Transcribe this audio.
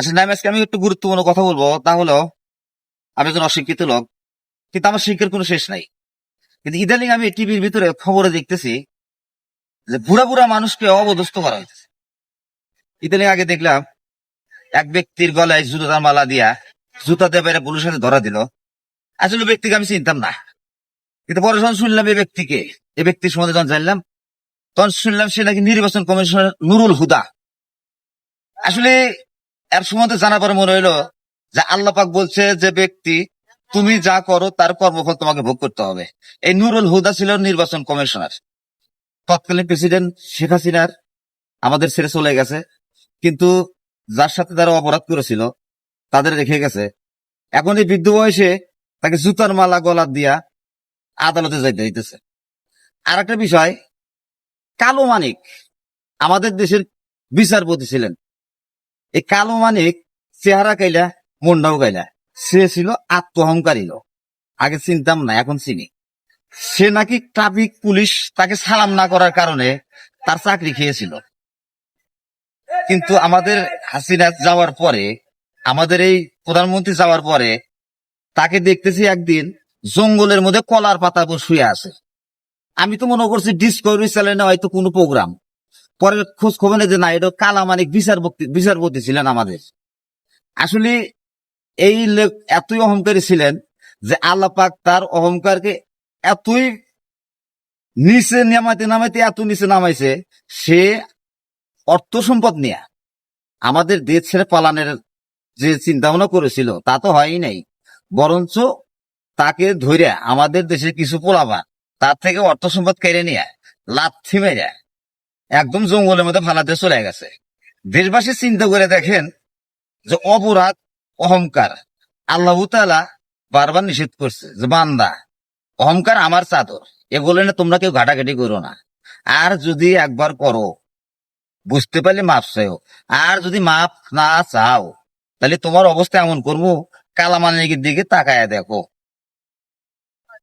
আচ্ছা নাইম, আজকে আমি একটু গুরুত্বপূর্ণ কথা বলব। তা হলো, আমি একজন অশিক্ষিত লোক, কিন্তু আমার শিক্ষার কোনো শেষ নাই। কিন্তু ইদানিং আমি টিভির ভিতরে খবরে দেখতেছি যে বুড়া বুড়া মানুষকে অবদস্ত করা হয়েছে ইদানিং আগে দেখলাম, এক ব্যক্তির গলায় জুতার মালা দিয়া জুতা দিয়ে বাইরে পুলিশের সাথে ধরা দিল। আসলে ব্যক্তিকে আমি চিনতাম না। কিন্তু পরে যখন শুনলাম এই ব্যক্তিকে এই ব্যক্তির সম্বন্ধে যখন জানলাম, তখন শুনলাম সে নাকি নির্বাচন কমিশনার নুরুল হুদা। আসলে এর সম্বন্ধে জানার পরে মনে হইল যে আল্লাহ পাক বলছে যে ব্যক্তি, তুমি যা করো তার কর্মফল তোমাকে ভোগ করতে হবে। এই নুরুল হুদা ছিল নির্বাচন কমিশনার। তৎকালীন প্রেসিডেন্ট শেখ হাসিনার আমাদের ছেড়ে চলে গেছে, কিন্তু যার সাথে তারা অপরাধ করেছিল, তাদের রেখে গেছে। এখন এই বৃদ্ধ বয়সে তাকে জুতার মালা গলা দিয়া আদালতে যাইতে হইতেছে। আর একটা বিষয়, কালো মানিক আমাদের দেশের বিচারপতি ছিলেন। এই কালো মানিক চেহারা কাইলা, মন্ডাও কাইলা। সে ছিল আত্মহংকারী লোক আগে চিনতাম না, এখন চিনি। সে নাকি ট্রাফিক পুলিশ তাকে সালাম না করার কারণে তার চাকরি খেয়েছিল। কিন্তু আমাদের হাসিনা যাওয়ার পরে, আমাদের এই প্রধানমন্ত্রী যাওয়ার পরে, তাকে দেখতেছি একদিন জঙ্গলের মধ্যে কলার পাতা শুয়ে আছে। আমি তো মনে করছি ডিসকভারি চ্যানেলে হয়তো কোনো প্রোগ্রাম। পরে খোঁজ খবর যে না, এটা কালামানিক বিচারপতি বিচারপতি ছিলেন আমাদের। আসলে এই লোক এতই অহংকারী ছিলেন যে আল্লাহ পাক তার অহংকারকে এতই নিচে নামাইতে নামাইতে এত নিচে নামাইছে, সে অর্থ সম্পদ নিয়ে। আমাদের দেশ ছেড়ে পালানের যে চিন্তা ভাবনা করেছিল, তা তো হয়ই নাই। বরঞ্চ তাকে ধরে আমাদের দেশে কিছু পোলাবান তার থেকে অর্থ সম্পদ কেড়ে নিয়ে, লাথি মেরে। একদম জঙ্গলের মধ্যে ফালাতে চলে গেছে। দেশবাসী চিন্তা করে দেখেন যে অপরাধ, অহংকার আল্লাহ তাআলা বারবার নিষেধ করছে যে, বান্দা, অহংকার আমার চাদর, এগুলো না তোমরা কেউ ঘাটাঘাটি করো না। আর যদি একবার করো, বুঝতে পারলে মাপ চাও আর যদি মাপ না চাও, তাহলে তোমার অবস্থা এমন করব কালামানিকের দিকে তাকায় দেখো।